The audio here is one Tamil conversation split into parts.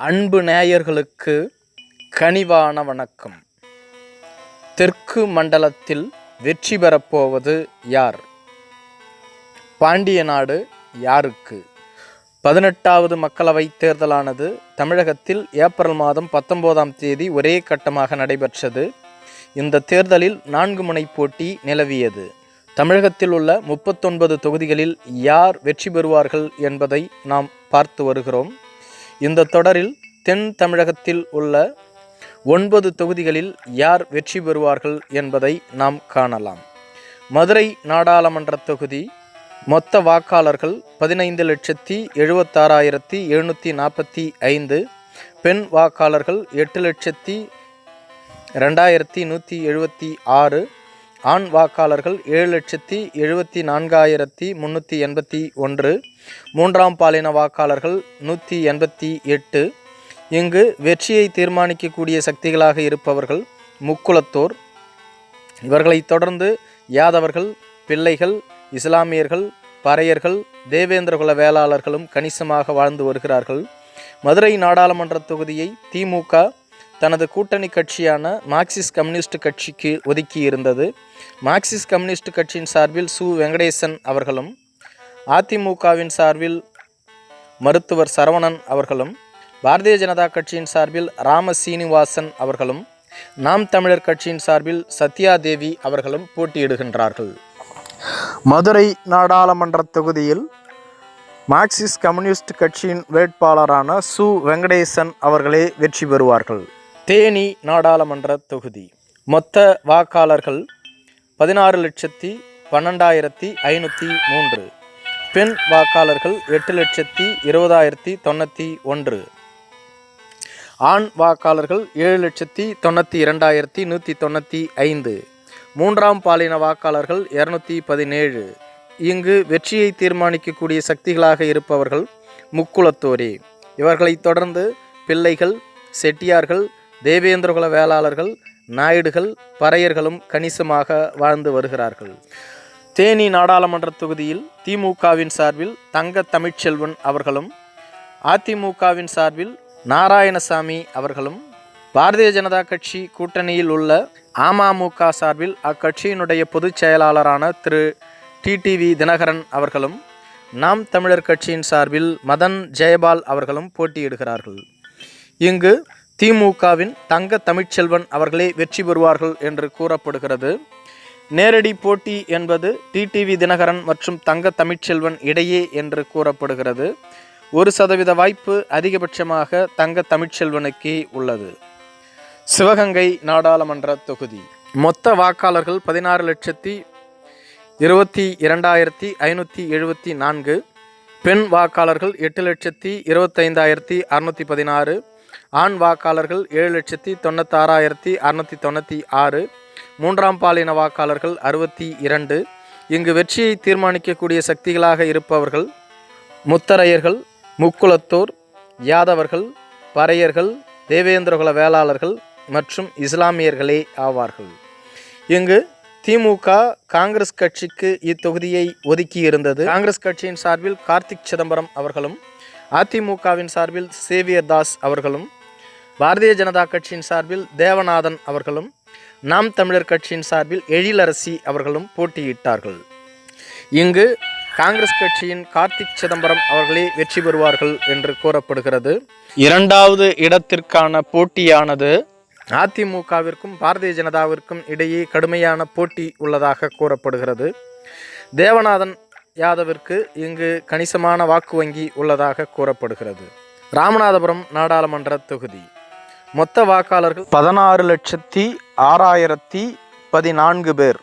அன்பு நேயர்களுக்கு கனிவான வணக்கம். தெற்கு மண்டலத்தில் வெற்றி பெறப்போவது யார்? பாண்டிய நாடு யாருக்கு? பதினெட்டாவது மக்களவைத் தேர்தலானது தமிழகத்தில் ஏப்ரல் மாதம் பத்தொன்பதாம் தேதி ஒரே கட்டமாக நடைபெற்றது. இந்த தேர்தலில் நான்கு முனை போட்டி நிலவியது. தமிழகத்தில் உள்ள முப்பத்தொன்பது தொகுதிகளில் யார் வெற்றி பெறுவார்கள் என்பதை நாம் பார்த்து வருகிறோம். இந்த தொடரில் தென் தமிழகத்தில் உள்ள ஒன்பது தொகுதிகளில் யார் வெற்றி பெறுவார்கள் என்பதை நாம் காணலாம். மதுரை நாடாளுமன்ற தொகுதி மொத்த வாக்காளர்கள் பதினைந்து லட்சத்தி எழுபத்தாறாயிரத்தி எழுநூற்றி நாற்பத்தி ஐந்து பெண் வாக்காளர்கள் எட்டு லட்சத்தி ரெண்டாயிரத்தி நூற்றி எழுபத்தி ஆறு ஆண் வாக்காளர்கள் ஏழு லட்சத்தி எழுபத்தி நான்காயிரத்தி முந்நூற்றி எண்பத்தி ஒன்று மூன்றாம் பாலின வாக்காளர்கள் நூற்றி எண்பத்தி எட்டு. இங்கு வெற்றியை தீர்மானிக்கக்கூடிய சக்திகளாக இருப்பவர்கள் முக்குலத்தோர் இவர்களைத் தொடர்ந்து யாதவர்கள் பிள்ளைகள் இஸ்லாமியர்கள் பறையர்கள் தேவேந்திரகுல வேளாளர்களும் கணிசமாக வாழ்ந்து வருகிறார்கள். மதுரை நாடாளுமன்ற தொகுதியை திமுக தனது கூட்டணி கட்சியான மார்க்சிஸ்ட் கம்யூனிஸ்ட் கட்சிக்கு ஒதுக்கி இருந்தது மார்க்சிஸ்ட் கம்யூனிஸ்ட் கட்சியின் சார்பில் சு. வெங்கடேசன் அவர்களும் அதிமுகவின் சார்பில் மருத்துவர் சரவணன் அவர்களும் பாரதிய ஜனதா கட்சியின் சார்பில் ராம சீனிவாசன் அவர்களும் நாம் தமிழர் கட்சியின் சார்பில் சத்யாதேவி அவர்களும் போட்டியிடுகின்றார்கள். மதுரை நாடாளுமன்ற தொகுதியில் மார்க்சிஸ்ட் கம்யூனிஸ்ட் கட்சியின் வேட்பாளரான சு. வெங்கடேசன் அவர்களே வெற்றி பெறுவார்கள். தேனி நாடாளுமன்ற தொகுதி. மொத்த வாக்காளர்கள் பதினாறு லட்சத்தி பன்னெண்டாயிரத்தி ஐநூற்றி மூன்று. பெண் வாக்காளர்கள் எட்டு லட்சத்தி இருபதாயிரத்தி தொண்ணூற்றி ஒன்று. ஆண் வாக்காளர்கள் ஏழு லட்சத்தி தொண்ணூற்றி இரண்டாயிரத்தி நூற்றி தொண்ணூற்றி ஐந்து. மூன்றாம் பாலின வாக்காளர்கள் இரநூத்தி பதினேழு. இங்கு வெற்றியை தீர்மானிக்கக்கூடிய சக்திகளாக இருப்பவர்கள் முக்குளத்தோரே. இவர்களைத் தொடர்ந்து பிள்ளைகள் செட்டியார்கள் தேவேந்திரகுல வேளாளர்கள் நாயுடுகள் பறையர்களும் கணிசமாக வாழ்ந்து வருகிறார்கள். தேனி நாடாளுமன்ற தொகுதியில் திமுகவின் சார்பில் தங்க தமிழ்ச்செல்வன் அவர்களும் அதிமுகவின் சார்பில் நாராயணசாமி அவர்களும் பாரதிய ஜனதா கட்சி கூட்டணியில் உள்ள அமமுக சார்பில் அக்கட்சியினுடைய பொதுச் செயலாளரான திரு. டிடிவி தினகரன் அவர்களும் நாம் தமிழர் கட்சியின் சார்பில் மதன் ஜெயபால் அவர்களும் போட்டியிடுகிறார்கள். இங்கு திமுகவின் தங்க தமிழ்ச்செல்வன் அவர்களே வெற்றி பெறுவார்கள் என்று கூறப்படுகிறது. நேரடி போட்டி என்பது டிடிவி தினகரன் மற்றும் தங்க தமிழ்ச்செல்வன் இடையே என்று கூறப்படுகிறது. ஒரு சதவீத வாய்ப்பு அதிகபட்சமாக தங்க தமிழ்ச்செல்வனுக்கே உள்ளது. சிவகங்கை நாடாளுமன்ற தொகுதி. மொத்த வாக்காளர்கள் பதினாறு லட்சத்தி இருபத்தி இரண்டாயிரத்தி ஐநூற்றி எழுபத்தி நான்கு. பெண் வாக்காளர்கள் எட்டு லட்சத்தி இருபத்தைந்தாயிரத்தி அறுநூற்றி பதினாறு. ஆண் வாக்காளர்கள் ஏழு லட்சத்தி தொண்ணூத்தாறாயிரத்தி அறுநூற்றி தொண்ணூற்றி ஆறு மூன்றாம் பாலின வாக்காளர்கள் அறுபத்தி இரண்டு. இங்கு வெற்றியை தீர்மானிக்கக்கூடிய சக்திகளாக இருப்பவர்கள் முத்தரையர்கள் முக்குலத்தோர் யாதவர்கள் பறையர்கள் தேவேந்திரகுல வேளாளர்கள் மற்றும் இஸ்லாமியர்களே ஆவார்கள். இங்கு திமுக காங்கிரஸ் கட்சிக்கு இத்தொகுதியை ஒதுக்கி இருந்தது காங்கிரஸ் கட்சியின் சார்பில் கார்த்திக் சிதம்பரம் அவர்களும் அதிமுகவின் சார்பில் சேவியர் தாஸ் அவர்களும் பாரதிய ஜனதா கட்சியின் சார்பில் தேவநாதன் அவர்களும் நாம் தமிழர் கட்சியின் சார்பில் எழிலரசி அவர்களும் போட்டியிட்டார்கள். இங்கு காங்கிரஸ் கட்சியின் கார்த்திக் சிதம்பரம் அவர்களே வெற்றி பெறுவார்கள் என்று கூறப்படுகிறது. இரண்டாவது இடத்திற்கான போட்டியானது அதிமுகவிற்கும் பாரதிய ஜனதாவிற்கும் இடையே கடுமையான போட்டி உள்ளதாக கூறப்படுகிறது. தேவநாதன் யாதவிற்கு இங்கு கணிசமான வாக்கு வங்கி உள்ளதாக கூறப்படுகிறது. ராமநாதபுரம் நாடாளுமன்ற தொகுதி. மொத்த வாக்காளர்கள் பதினாறு லட்சத்தி ஆறாயிரத்தி பதினான்கு பேர்.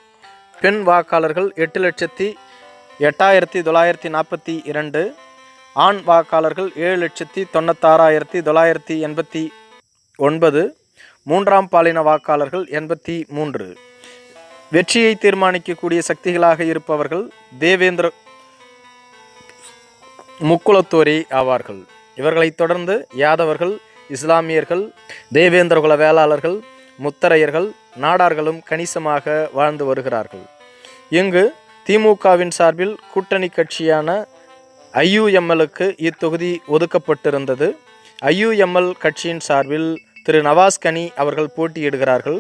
பெண் வாக்காளர்கள் எட்டு லட்சத்தி எட்டாயிரத்தி தொள்ளாயிரத்தி நாற்பத்தி இரண்டு ஆண் வாக்காளர்கள் ஏழு லட்சத்தி தொண்ணூத்தாறாயிரத்தி தொள்ளாயிரத்தி எண்பத்தி ஒன்பது மூன்றாம் பாலின வாக்காளர்கள் எண்பத்தி மூன்று. வெற்றியை தீர்மானிக்கக்கூடிய சக்திகளாக இருப்பவர்கள் தேவேந்திர முக்குலத்தோரே ஆவார்கள். இவர்களைத் தொடர்ந்து யாதவர்கள் இஸ்லாமியர்கள் தேவேந்திரகுல வேளாளர்கள் முத்தரையர்கள் நாடார்களும் கணிசமாக வாழ்ந்து வருகிறார்கள். இங்கு திமுகவின் சார்பில் கூட்டணி கட்சியான ஐயுஎம்எலுக்கு இத்தொகுதி ஒதுக்கப்பட்டிருந்தது. ஐயுஎம்எல் கட்சியின் சார்பில் திரு நவாஸ் கனி அவர்கள் போட்டியிடுகிறார்கள்.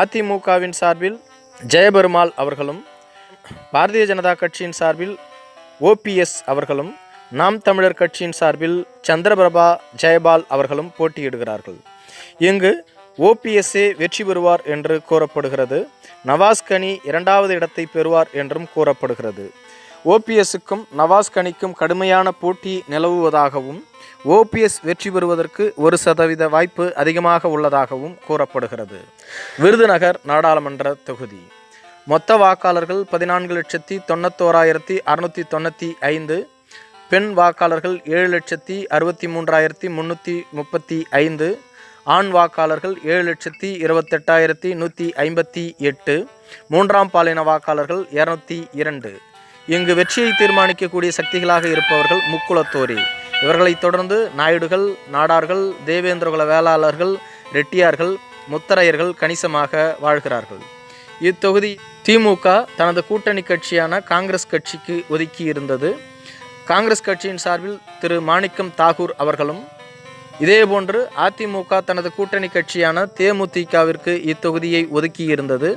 அதிமுகவின் சார்பில் ஜெயபெருமாள் அவர்களும் பாரதிய ஜனதா கட்சியின் சார்பில் ஓபிஎஸ் அவர்களும் நாம் தமிழர் கட்சியின் சார்பில் சந்திரபிரபா ஜெயபால் அவர்களும் போட்டியிடுகிறார்கள். இங்கு ஓபிஎஸ்ஏ வெற்றி பெறுவார் என்று கூறப்படுகிறது. நவாஸ் கனி இரண்டாவது இடத்தை பெறுவார் என்றும் கூறப்படுகிறது. ஓபிஎஸ்ஸுக்கும் நவாஸ் கனிக்கும் கடுமையான போட்டி நிலவுவதாகவும் ஓபிஎஸ் வெற்றி பெறுவதற்கு ஒரு சதவீத வாய்ப்பு அதிகமாக உள்ளதாகவும் கூறப்படுகிறது. விருதுநகர் நாடாளுமன்ற தொகுதி. மொத்த வாக்காளர்கள் பதினான்கு லட்சத்தி தொண்ணூத்தோராயிரத்தி அறுநூற்றி தொண்ணூற்றி ஐந்து பெண் வாக்காளர்கள் ஏழு லட்சத்தி அறுபத்தி மூன்றாயிரத்தி முந்நூற்றி முப்பத்தி ஐந்து ஆண் வாக்காளர்கள் ஏழு லட்சத்தி இருபத்தெட்டாயிரத்தி நூற்றி ஐம்பத்தி எட்டு மூன்றாம் பாலின வாக்காளர்கள் இரநூத்தி இரண்டு. இங்கு வெற்றியை தீர்மானிக்கக்கூடிய சக்திகளாக இருப்பவர்கள் முக்குளத்தோரி. இவர்களைத் தொடர்ந்து நாயுடுகள் நாடார்கள் தேவேந்திரகுல வேளாளர்கள் ரெட்டியார்கள் முத்தரையர்கள் கணிசமாக வாழ்கிறார்கள். இத்தொகுதி திமுக தனது கூட்டணி கட்சியான காங்கிரஸ் கட்சிக்கு ஒதுக்கி இருந்தது காங்கிரஸ் கட்சியின் சார்பில் திரு மாணிக்கம் தாகூர் அவர்களும் இதேபோன்று அதிமுக தனது கூட்டணி கட்சியான தேமுதிகவிற்கு இத்தொகுதியை ஒதுக்கியிருந்தது.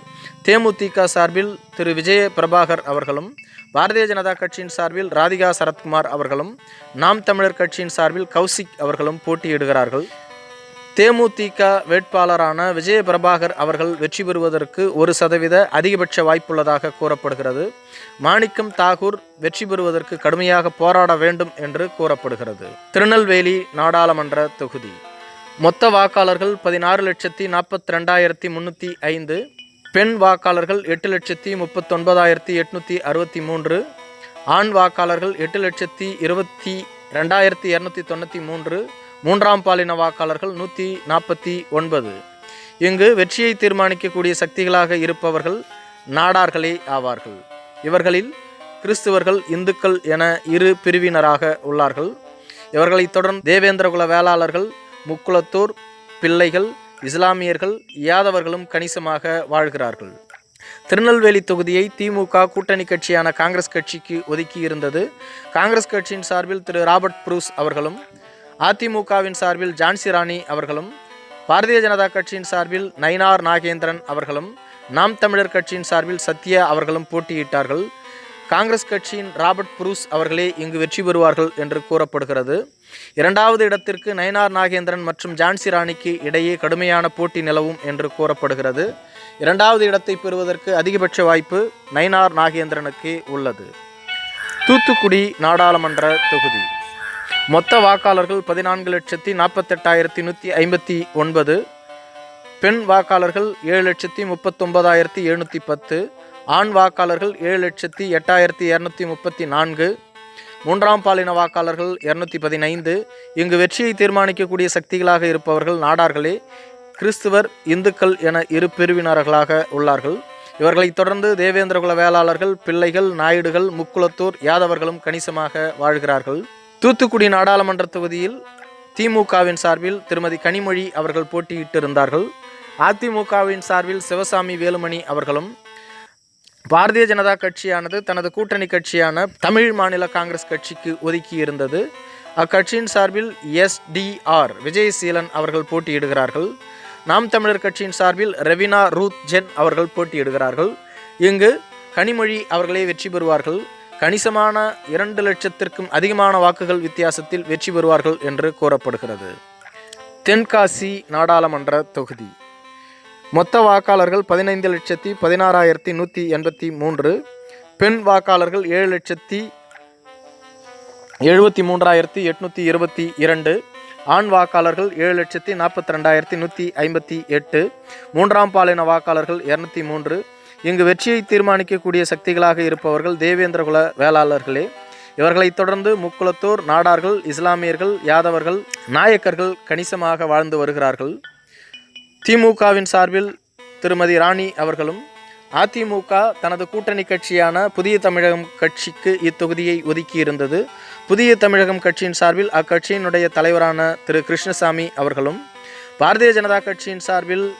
தேமுதிக சார்பில் திரு விஜய பிரபாகர் அவர்களும் பாரதிய ஜனதா கட்சியின் சார்பில் ராதிகா சரத்குமார் அவர்களும் நாம் தமிழர் கட்சியின் சார்பில் கௌசிக் அவர்களும் போட்டியிடுகிறார்கள். தேமுதிக வேட்பாளரான விஜய பிரபாகர் அவர்கள் வெற்றி பெறுவதற்கு ஒரு சதவீத அதிகபட்ச வாய்ப்புள்ளதாக கூறப்படுகிறது. மாணிக்கம் தாகூர் வெற்றி பெறுவதற்கு கடுமையாக போராட வேண்டும் என்று கூறப்படுகிறது. திருநெல்வேலி நாடாளுமன்ற தொகுதி. மொத்த வாக்காளர்கள் பதினாறு லட்சத்தி நாற்பத்தி ரெண்டாயிரத்தி முந்நூற்றி ஐந்து பெண் வாக்காளர்கள் எட்டு லட்சத்தி முப்பத்தொன்பதாயிரத்தி எட்நூற்றி அறுபத்தி மூன்று ஆண் வாக்காளர்கள் எட்டு லட்சத்தி இருபத்தி ரெண்டாயிரத்தி இரநூத்தி தொண்ணூற்றி மூன்று மூன்றாம் பாலின வாக்காளர்கள் நூற்றி நாற்பத்தி ஒன்பது. இங்கு வெற்றியை தீர்மானிக்கக்கூடிய சக்திகளாக இருப்பவர்கள் நாடார்களே ஆவார்கள். இவர்களில் கிறிஸ்துவர்கள் இந்துக்கள் என இரு பிரிவினராக உள்ளார்கள். இவர்களைத் தொடர்ந்து தேவேந்திரகுல வேளாளர்கள் முக்குளத்தூர் பிள்ளைகள் இஸ்லாமியர்கள் யாதவர்களும் கணிசமாக வாழ்கிறார்கள். திருநெல்வேலி தொகுதியை திமுக கூட்டணி கட்சியான காங்கிரஸ் கட்சிக்கு ஒதுக்கி இருந்தது காங்கிரஸ் கட்சியின் சார்பில் திரு ராபர்ட் புரூஸ் அவர்களும் அதிமுகவின் சார்பில் ஜான்சி ராணி அவர்களும் பாரதிய ஜனதா கட்சியின் சார்பில் நயினார் நாகேந்திரன் அவர்களும் நாம் தமிழர் கட்சியின் சார்பில் சத்யா அவர்களும் போட்டியிட்டார்கள். காங்கிரஸ் கட்சியின் ராபர்ட் புரூஸ் அவர்களே இங்கு வெற்றி பெறுவார்கள் என்று கூறப்படுகிறது. இரண்டாவது இடத்திற்கு நயனார் நாகேந்திரன் மற்றும் ஜான்சி ராணிக்கு இடையே கடுமையான போட்டி நிலவும் என்று கூறப்படுகிறது. இரண்டாவது இடத்தை பெறுவதற்கு அதிகபட்ச வாய்ப்பு நயனார் நாகேந்திரனுக்கு உள்ளது. தூத்துக்குடி நாடாளுமன்ற தொகுதி. மொத்த வாக்காளர்கள் பதினான்கு லட்சத்தி நாற்பத்தெட்டாயிரத்தி நூற்றி ஐம்பத்தி ஒன்பது. பெண் வாக்காளர்கள் ஏழு லட்சத்தி முப்பத்தொன்பதாயிரத்தி எழுநூற்றி பத்து. ஆண் வாக்காளர்கள் ஏழு லட்சத்தி எட்டாயிரத்தி இரநூத்தி முப்பத்தி நான்கு. மூன்றாம் பாலின வாக்காளர்கள் இரநூத்தி பதினைந்து. இங்கு வெற்றியை தீர்மானிக்கக்கூடிய சக்திகளாக இருப்பவர்கள் நாடார்களே கிறிஸ்துவர் இந்துக்கள் என இரு பிரிவினர்களாக உள்ளார்கள். இவர்களைத் தொடர்ந்து தேவேந்திரகுல வேளாளர்கள் பிள்ளைகள் நாயுடுகள் முக்குளத்தூர் யாதவர்களும் கணிசமாக வாழ்கிறார்கள். தூத்துக்குடி நாடாளுமன்ற தொகுதியில் திமுகவின் சார்பில் திருமதி கனிமொழி அவர்கள் போட்டியிட்டிருந்தார்கள். அதிமுகவின் சார்பில் சிவசாமி வேலுமணி அவர்களும் பாரதிய ஜனதா கட்சியானது தனது கூட்டணி கட்சியான தமிழ் மாநில காங்கிரஸ் கட்சிக்கு ஒதுக்கி இருந்தது அக்கட்சியின் சார்பில் எஸ்டிஆர் விஜயசீலன் அவர்கள் போட்டியிடுகிறார்கள். நாம் தமிழர் கட்சியின் சார்பில் ரெவினா ரூத் ஜென் அவர்கள் போட்டியிடுகிறார்கள். இங்கு கனிமொழி அவர்களே வெற்றி பெறுவார்கள். கணிசமான இரண்டு லட்சத்திற்கும் அதிகமான வாக்குகள் வித்தியாசத்தில் வெற்றி பெறுவார்கள் என்று கூறப்படுகிறது. தென்காசி நாடாளுமன்ற தொகுதி. மொத்த வாக்காளர்கள் பதினைந்து லட்சத்தி பதினாறாயிரத்தி நூற்றி எண்பத்தி மூன்று பெண் வாக்காளர்கள் ஏழு லட்சத்தி எழுபத்தி மூன்றாயிரத்தி எட்நூற்றி இருபத்தி இரண்டு ஆண் வாக்காளர்கள் ஏழு லட்சத்தி நாற்பத்தி ரெண்டாயிரத்தி நூற்றி ஐம்பத்தி எட்டு மூன்றாம் பாலின வாக்காளர்கள் இரநூத்தி மூன்று இங்கு வெற்றியை தீர்மானிக்கக்கூடிய சக்திகளாக இருப்பவர்கள் தேவேந்திரகுல வேளாளர்களே. இவர்களைத் தொடர்ந்து முக்குளத்தூர் நாடார்கள் இஸ்லாமியர்கள் யாதவர்கள் நாயக்கர்கள் கணிசமாக வாழ்ந்து வருகிறார்கள். திமுகவின் சார்பில் திருமதி ராணி அவர்களும் அதிமுக தனது கூட்டணி கட்சியான புதிய தமிழகம் கட்சிக்கு இத்தொகுதியை ஒதுக்கியிருந்தது. புதிய தமிழகம் கட்சியின் சார்பில் அக்கட்சியினுடைய தலைவரான திரு கிருஷ்ணசாமி அவர்களும் பாரதிய ஜனதா கட்சியின் சார்பில்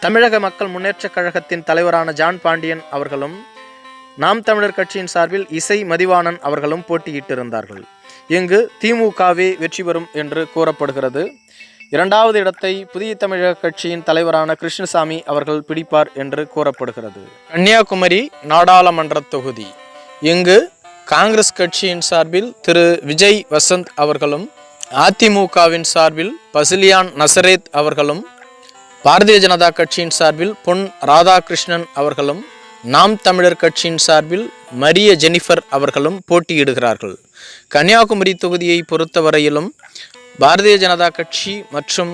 தமிழக மக்கள் முன்னேற்றக் கழகத்தின் தலைவரான ஜான் பாண்டியன் அவர்களும் நாம் தமிழர் கட்சியின் சார்பில் இசை மதிவாணன் அவர்களும் போட்டியிட்டிருந்தார்கள். இங்கு திமுகவே வெற்றி பெறும் என்று கூறப்படுகிறது. இரண்டாவது இடத்தை புதிய தமிழக கட்சியின் தலைவரான கிருஷ்ணசாமி அவர்கள் பிடிப்பார் என்று கூறப்படுகிறது. கன்னியாகுமரி நாடாளுமன்ற தொகுதி. இங்கு காங்கிரஸ் கட்சியின் சார்பில் திரு. விஜய் வசந்த் அவர்களும் அதிமுகவின் சார்பில் பசிலியான் நசரேத் அவர்களும் பாரதிய ஜனதா கட்சியின் சார்பில் பொன் ராதாகிருஷ்ணன் அவர்களும் நாம் தமிழர் கட்சியின் சார்பில் மரிய ஜெனிஃபர் அவர்களும் போட்டியிடுகிறார்கள். கன்னியாகுமரி தொகுதியை பொறுத்தவரையிலும் பாரதிய ஜனதா கட்சி மற்றும்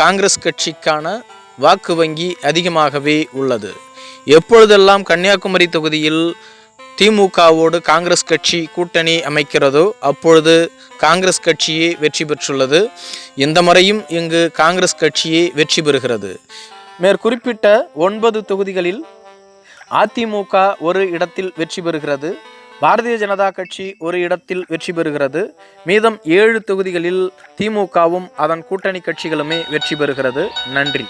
காங்கிரஸ் கட்சிக்கான வாக்கு வங்கி அதிகமாகவே உள்ளது. எப்பொழுதெல்லாம் கன்னியாகுமரி தொகுதியில் திமுகவோடு காங்கிரஸ் கட்சி கூட்டணி அமைக்கிறதோ அப்பொழுது காங்கிரஸ் கட்சியே வெற்றி பெற்றுள்ளது. இந்த முறையும் இங்கு காங்கிரஸ் கட்சியே வெற்றி பெறுகிறது. மேற்குறிப்பிட்ட ஒன்பது தொகுதிகளில் அதிமுக ஒரு இடத்தில் வெற்றி பெறுகிறது. பாரதிய ஜனதா கட்சி ஒரு இடத்தில் வெற்றி பெறுகிறது. மீதம் ஏழு தொகுதிகளில் திமுகவும் அதன் கூட்டணி கட்சிகளுமே வெற்றி பெறுகிறது. நன்றி.